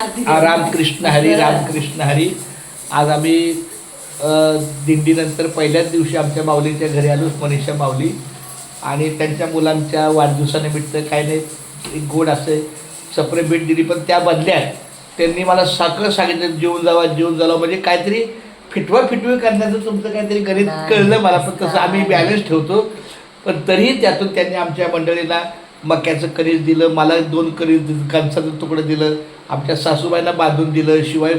रामकृष्ण हरी रामकृष्ण हरी. आज आम्ही दिंडीनंतर पहिल्याच दिवशी आमच्या माऊलीच्या घरी आलो मनीषा माऊली. आणि त्यांच्या मुलांच्या वाढदिवसानिमित्त काय नाही एक गोड असे सपरे भेट दिली पण त्या बदल्यात त्यांनी मला साखर सांगितलं जेवून जावा जेवून जावा. म्हणजे काहीतरी फिटवा फिटवी करण्याचं तुमचं काहीतरी गणित. कळलं मला पण तसं आम्ही बॅलन्स ठेवतो. पण तरीही त्यातून त्यांनी आमच्या मंडळीला मक्याचं कणीस दिलं मला दोन कणीस दिलं कणसाचं तुकडं दिलं आमच्या सासूबाईंना बांधून दिलं शिवाय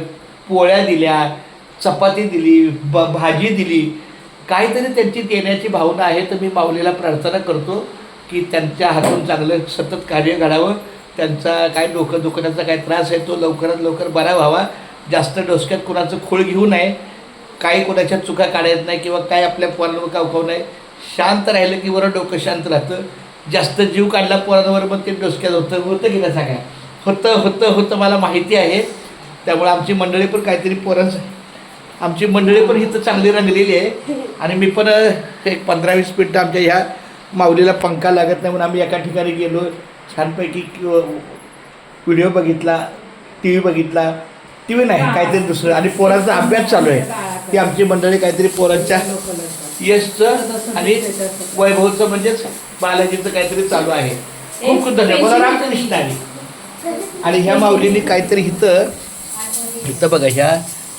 पोळ्या दिल्या चपाती दिली ब भाजी दिली. काहीतरी त्यांची देण्याची भावना आहे तर मी माऊलीला प्रार्थना करतो की त्यांच्या हातून चांगलं सतत कार्य घडावं. त्यांचा काय डोकं दुखण्याचा काय त्रास आहे तो लवकरात लवकर बरा व्हावा. जास्त डोसक्यात कुणाचं खोळ घेऊ नये. काही कोणाच्या चुका काढायत नाही किंवा काय आपल्या पोरांवर कावकाव नाही. शांत राहिलं की बरं डोकं शांत राहतं. जास्त जीव काढला पोरांवर मग ते डोसक्यात होतं होतं की नाही होतं होतं होतं मला माहिती आहे. त्यामुळे आमची मंडळी पण काहीतरी पोरांचं आमची मंडळी पण इथं चांगली रंगलेली आहे. आणि मी पण एक पंधरा वीस मिनटं आमच्या ह्या माऊलीला पंखा लागत नाही म्हणून आम्ही एका ठिकाणी गेलो. छानपैकी व्हिडिओ बघितला टी व्ही बघितला. टी व्ही नाही काहीतरी दुसरं. आणि पोरांचा अभ्यास चालू आहे. ती आमची मंडळी काहीतरी पोरांच्या यशचं आणि वैभवचं म्हणजेच बालाजीचं काहीतरी चालू आहे. खूप खूप धन्यवाद. मला रामकृष्ण आहे. आणि ह्या माऊलीने काहीतरी इथं इथं बघा ह्या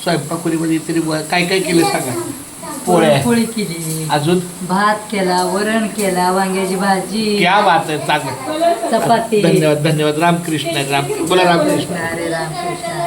स्वयंपाकखोलीमध्ये तरी काय काय केलं सांगा? पोळ्या. पोळी केली. अजून? भात केला वरण केला वांग्याची भाजी. क्या बात आहे चांगलं. चपाती. धन्यवाद धन्यवाद. रामकृष्ण राम बोला रामकृष्ण. हरे रामकृष्ण.